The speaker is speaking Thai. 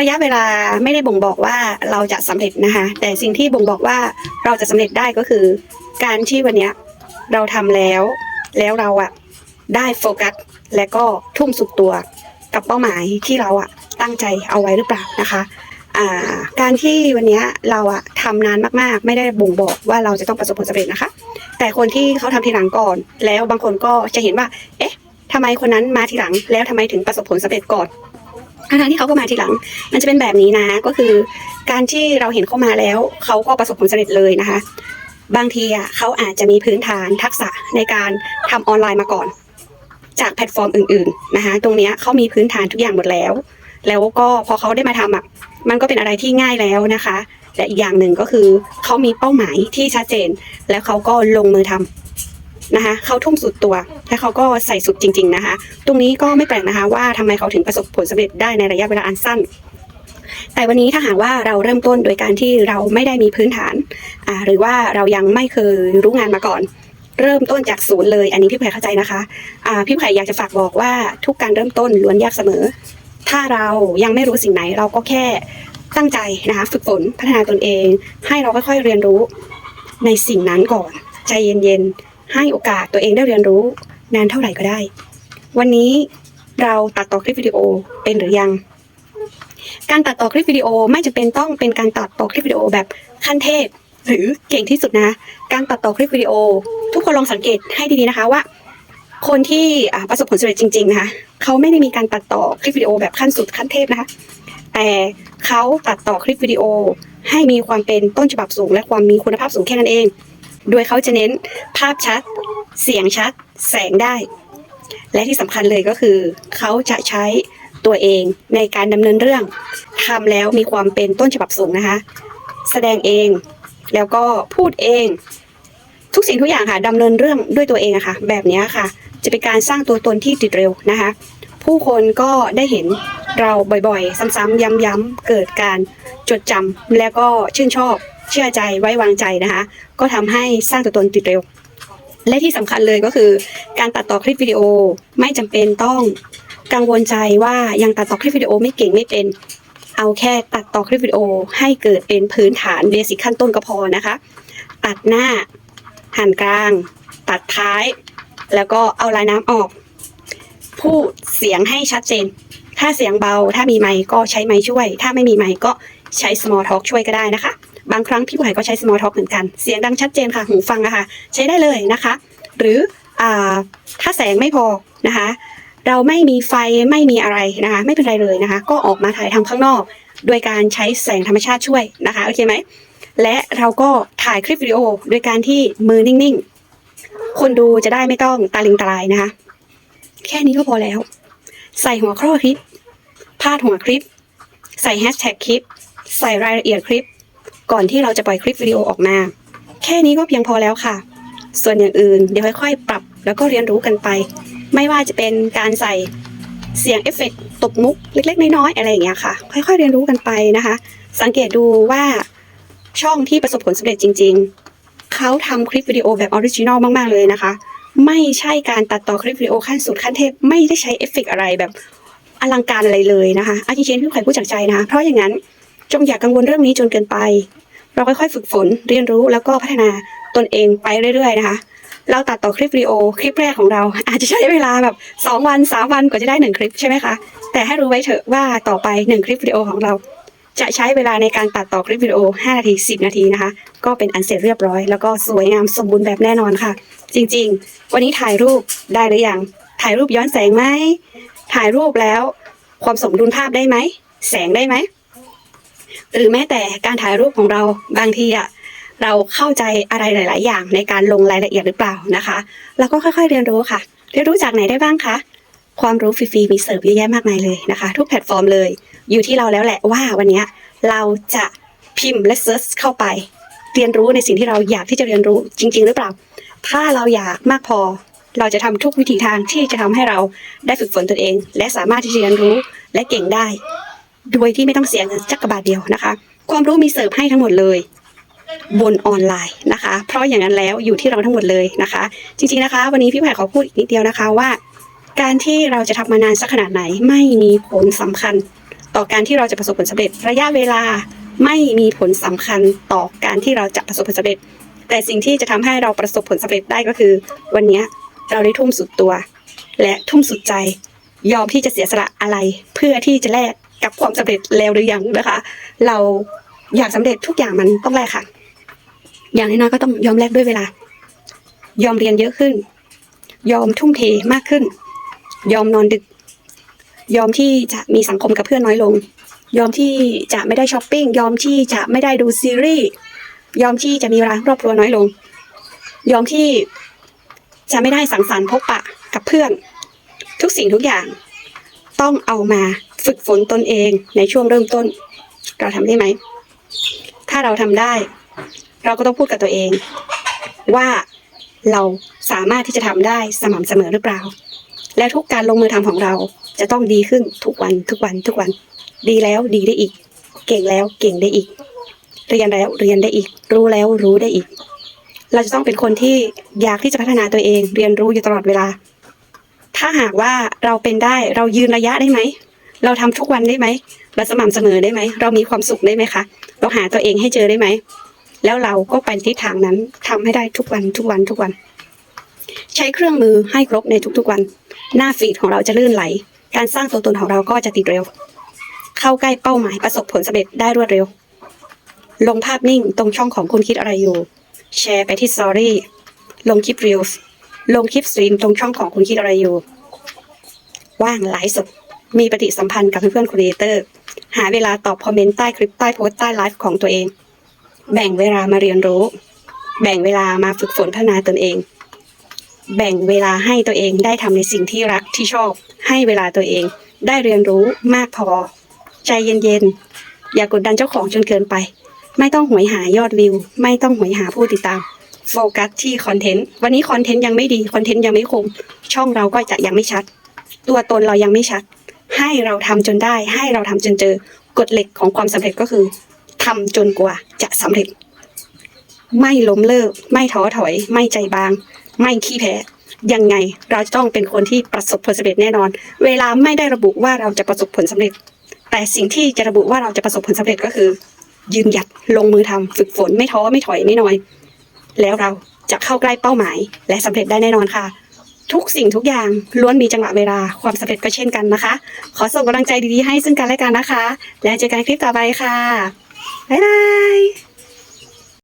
ระยะเวลาไม่ได้บ่งบอกว่าเราจะสำเร็จนะคะ แต่สิ่งที่บ่งบอกว่าเราจะสำเร็จได้ก็คือ การที่วันเนี้ยเราทำแล้ว แล้วเราอะได้โฟกัสและก็ทุ่มสุดตัวกับเป้าหมายที่เราอะตั้งใจเอาไว้หรือเปล่านะคะการที่วันนี้เราอะทำนานมากๆ ไม่ได้บ่งบอกว่าเราจะต้องประสบผลสำเร็จนะคะ แต่คนที่เขาทำทีหลังก่อน แล้วบางคนก็จะเห็นว่า เอ๊ะทำไมคนนั้นมาทีหลัง แล้วทำไมถึงประสบผลสำเร็จก่อน ทั้งที่เขาก็มาทีหลัง มันจะเป็นแบบนี้นะ ก็คือ การที่เราเห็นเขามาแล้ว เขาก็ประสบผลสำเร็จเลยนะคะ บางทีอะเขาอาจจะมีพื้นฐานทักษะในการทำออนไลน์มาก่อน จากแพลตฟอร์มอื่น ๆนะคะ ตรงนี้เขามีพื้นฐานทุกอย่างหมดแล้ว แล้วก็พอเขาได้มาทำอะมันก็เป็นอะไรที่ง่ายแล้วนะคะและอีกอย่างหนึ่งก็คือเขามีเป้าหมายที่ชัดเจน แล้วเขาก็ลงมือทำ นะคะเขาทุ่มสุดตัว และเขาก็ใส่สุดจริง ๆนะคะ ตรงนี้ก็ไม่แปลกนะคะว่าทำไมเขาถึงประสบผลสำเร็จได้ในระยะเวลาอันสั้น แต่วันนี้ถ้าหากว่าเราเริ่มต้นโดยการที่เราไม่ได้มีพื้นฐานหรือว่าเรายังไม่เคยรู้งานมาก่อนเริ่มต้นจากศูนย์เลย อันนี้พี่ไผ่เข้าใจนะคะอ่าพี่ไผ่อยากจะฝากบอกว่าทุกการเริ่มต้นล้วนยากเสมอ ถ้าเรายังไม่รู้สิ่งไหนเราก็แค่ตั้งใจนะคะ ฝึกฝนพัฒนาตนเอง ให้เราค่อยๆเรียนรู้ในสิ่งนั้นก่อน ใจเย็นๆ ให้โอกาสตัวเองได้เรียนรู้ นานเท่าไหร่ก็ได้ วันนี้เราตัดต่อคลิปวิดีโอเป็นหรือยัง การตัดต่อคลิปวิดีโอไม่จำเป็นต้องเป็นการตัดต่อคลิปวิดีโอแบบขั้นเทพ หรือเก่งที่สุดนะ การตัดต่อคลิปวิดีโอ ทุกคนลองสังเกตให้ดีๆนะคะว่า คนที่ประสบผลสำเร็จจริง ๆ นะคะเขาไม่ได้มีการตัดต่อคลิปวิดีโอแบบขั้นสุดขั้นเทพนะคะ แต่เขาตัดต่อคลิปวิดีโอให้มีความเป็นต้นฉบับสูง และความมีคุณภาพสูงแค่นั้นเอง โดยเขาจะเน้นภาพชัด เสียงชัด แสงได้ และที่สำคัญเลยก็คือ เขาจะใช้ตัวเองในการดำเนินเรื่องทำแล้วมีความเป็นต้นฉบับสูงนะคะ แสดงเองแล้วก็พูดเอง ทุกสิ่งทุกอย่างค่ะดำเนินเรื่องด้วยตัวเองอะค่ะ แบบนี้ค่ะ จะเป็นการสร้างตัวตนที่ติดเร็วนะคะ ผู้คนก็ได้เห็นเราบ่อยๆ ซ้ำๆย้ำๆเกิดการจดจำแล้วก็ชื่นชอบ เชื่อใจไว้วางใจนะคะ ก็ทำให้สร้างตัวตนติดเร็ว และที่สำคัญเลยก็คือ การตัดต่อคลิปวิดีโอไม่จำเป็นต้องกังวลใจว่ายังตัดต่อคลิปวิดีโอไม่เก่งไม่เป็น เอาแค่ตัดต่อคลิปวิดีโอให้เกิดเป็นพื้นฐานเบสิกขั้นต้นก็พอนะคะ ตัดหน้า หันกลาง ตัดท้าย แล้วก็เอาลายน้ำออก พูดเสียงให้ชัดเจน ถ้าเสียงเบา ถ้ามีไมค์ก็ใช้ไมค์ช่วย ถ้าไม่มีไมค์ก็ใช้ small talk ช่วยก็ได้นะคะ บางครั้งพี่ผู้ใหญ่ก็ใช้ small talk เหมือนกัน เสียงดังชัดเจนค่ะ หูฟังอะคะใช้ได้เลยนะคะ หรืออถ้าแสงไม่พอนะคะ เราไม่มีไฟไม่มีอะไรนะคะ ไม่เป็นไรเลยนะคะ ก็ออกมาถ่ายทำข้างนอก โดยการใช้แสงธรรมชาติช่วยนะคะโอเคไหมและเราก็ถ่ายคลิปวิดีโอโดยการที่มือนิ่งๆ คนดูจะได้ไม่ต้องตาลิงตาลายนะคะ แค่นี้ก็พอแล้ว ใส่หัวข้อคลิปพาดหัวคลิป ใส่แฮชแท็กคลิป ใส่รายละเอียดคลิป ก่อนที่เราจะปล่อยคลิปวิดีโอออกมา แค่นี้ก็เพียงพอแล้วค่ะ ส่วนอย่างอื่นเดี๋ยวค่อยๆ ปรับแล้วก็เรียนรู้กันไป ไม่ว่าจะเป็นการใส่เสียงเอฟเฟกต์ตบมุกเล็ก ๆ น้อยๆอะไรอย่างเงี้ยค่ะ ค่อย ๆ เรียนรู้กันไปนะคะ สังเกตดูว่าช่องที่ประสบผลสำเร็จจริง ๆ เขาทำคลิปวิดีโอแบบออริจินอลมาก ๆ เลยนะคะ ไม่ใช่การตัดต่อคลิปวิดีโอขั้นสุดขั้นเทพ ไม่ได้ใช้เอฟเฟกต์อะไรแบบอลังการอะไรเลยนะคะอาจริงๆพี่ไข่พูดจากใจนะคะ เพราะอย่างนั้น จงอย่ากกังวลเรื่องนี้จนเกินไป เราค่อยๆฝึกฝนเรียนรู้แล้วก็พัฒนาตนเองไปเรื่อยๆนะคะ เราตัดต่อคลิปวิดีโอคลิปแรกของเรา อาจจะใช้เวลาแบบ 2 วัน 3 วันกว่าจะได้ 1 คลิปใช่ไหมคะ แต่ให้รู้ไว้เถอะว่าต่อไป 1 คลิปวิดีโอของเรา จะใช้เวลาในการตัดต่อคลิปวิดีโอ 5 นาที 10 นาทีนะคะ ก็เป็นอันเสร็จเรียบร้อย แล้วก็สวยงามสมบูรณ์แบบแน่นอนค่ะ จริง ๆ วันนี้ถ่ายรูปได้หรือยังถ่ายรูปย้อนแสงไหมถ่ายรูปแล้ว ความสมดุลภาพได้ไหมแสงได้ไหม หรือแม้แต่การถ่ายรูปของเราบางทีอะเราเข้าใจอะไรหลาย ๆ อย่างในการลงรายละเอียดหรือเปล่านะคะเราก็ค่อย ๆ เรียนรู้ค่ะ เรียนรู้จากไหนได้บ้างคะความรู้ฟรีๆมีเสิร์ฟเยอะแยะมากมายเลยนะคะ ทุกแพลตฟอร์มเลย อยู่ที่เราแล้วแหละว่าวันนี้เราจะพิมพ์และเซิร์ชเข้าไป เรียนรู้ในสิ่งที่เราอยากที่จะเรียนรู้จริง ๆ หรือเปล่า ถ้าเราอยากมากพอ เราจะทำทุกวิธีทางที่จะทำให้เราได้ฝึกฝนตนเอง และสามารถที่จะเรียนรู้และเก่งได้ โดยที่ไม่ต้องเสียเงินจักกรบาทเดียวนะคะ ความรู้มีเสิร์ฟให้ทั้งหมดเลยบนออนไลน์นะคะ เพราะอย่างนั้นแล้วอยู่ที่เราทั้งหมดเลยนะคะ จริงๆนะคะ วันนี้พี่แผ่ขอพูดอีกนิดเดียวนะคะว่า การที่เราจะทำมานานสักขนาดไหน ไม่มีผลสำคัญ ต่อการที่เราจะประสบผลสำเร็จ ระยะเวลาไม่มีผลสำคัญต่อการที่เราจะประสบผลสำเร็จ แต่สิ่งที่จะทำให้เราประสบผลสำเร็จได้ก็คือ วันนี้เราได้ทุ่มสุดตัว และทุ่มสุดใจ ยอมที่จะเสียสละอะไรเพื่อที่จะแลก กับความสำเร็จแล้วหรือยังนะคะ เราอยากสำเร็จทุกอย่างมันต้องแลกค่ะ อย่างน้อยก็ต้องยอมแลกด้วยเวลา ยอมเรียนเยอะขึ้น ยอมทุ่มเทมากขึ้น ยอมนอนดึก ยอมที่จะมีสังคมกับเพื่อนน้อยลง ยอมที่จะไม่ได้ช้อปปิ้ง ยอมที่จะไม่ได้ดูซีรีส์ ยอมที่จะมีเวลาครอบครัวน้อยลง ยอมที่จะไม่ได้สังสรรค์พบปะกับเพื่อน ทุกสิ่งทุกอย่าง ต้องเอามา ฝึกฝนตนเองในช่วงเริ่มต้น เราทำได้ไหม ถ้าเราทำได้ เราก็ต้องพูดกับตัวเอง ว่าเราสามารถที่จะทำได้สม่ำเสมอหรือเปล่า และทุกการลงมือทำของเราจะต้องดีขึ้นทุกวันทุกวันทุกวัน ดีแล้วดีได้อีก เก่งแล้วเก่งได้อีก เรียนแล้วเรียนได้อีก รู้แล้วรู้ได้อีก เราจะต้องเป็นคนที่อยากที่จะพัฒนาตัวเอง เรียนรู้อยู่ตลอดเวลา ถ้าหากว่าเราเป็นได้เรายืนระยะได้ไหม เราทำทุกวันได้ไหม เราสม่ำเสมอได้ไหม เรามีความสุขได้ไหมคะ เราหาตัวเองให้เจอได้ไหม แล้วเราก็ไปทิศทางนั้นทำให้ได้ทุกวันทุกวันทุกวัน ใช้เครื่องมือให้ครบในทุกๆวัน หน้าฟีดของเราจะลื่นไหล การสร้างตัวตนของเราก็จะติดเร็ว เข้าใกล้เป้าหมายประสบผลสำเร็จได้รวดเร็ว ลงภาพนิ่งตรงช่องของคุณคิดอะไรอยู่ แชร์ไปที่สตอรี่ ลงคลิปรีลลงคลิปสตรีมตรงช่องของคุณคิดอะไรอยู่ ว่างไลฟ์สด มีปฏิสัมพันธ์กับเพื่อนๆครีเอเตอร์ หาเวลาตอบคอมเมนต์ใต้คลิปใต้โพสต์ใต้ไลฟ์ของตัวเอง แบ่งเวลามาเรียนรู้ แบ่งเวลามาฝึกฝนพัฒนาตนเอง แบ่งเวลาให้ตัวเองได้ทำในสิ่งที่รักที่ชอบ ให้เวลาตัวเอง ได้เรียนรู้มากพอ ใจเย็นๆ อย่ากดดันเจ้าของจนเกินไป ไม่ต้องหวยหายอดวิว ไม่ต้องหวยหาผู้ติดตามโฟกัสที่คอนเทนต์ วันนี้คอนเทนต์ยังไม่ดี คอนเทนต์ยังไม่คม ช่องเราก็จะยังไม่ชัด ตัวตนเรายังไม่ชัด ให้เราทำจนได้ ให้เราทำจนเจอกฎเหล็กของความสำเร็จก็คือทำจนกว่าจะสำเร็จ ไม่ล้มเลิก ไม่ท้อถอย ไม่ใจบาง ไม่ขี้แพ้ยังไงเราจะต้องเป็นคนที่ประสบผลสำเร็จแน่นอน เวลาไม่ได้ระบุว่าเราจะประสบผลสำเร็จ แต่สิ่งที่จะระบุว่าเราจะประสบผลสำเร็จก็คือ ยืนหยัดลงมือทำฝึกฝนไม่ท้อไม่ถอยไม่น้อย แล้วเราจะเข้าใกล้เป้าหมาย และสำเร็จได้แน่นอนค่ะ ทุกสิ่งทุกอย่างล้วนมีจังหวะเวลาความสำเร็จก็เช่นกันนะคะ ขอส่งกำลังใจดีๆให้ซึ่งกันและกันนะคะ แล้วเจอกันคลิปต่อไปค่ะ บ๊ายบาย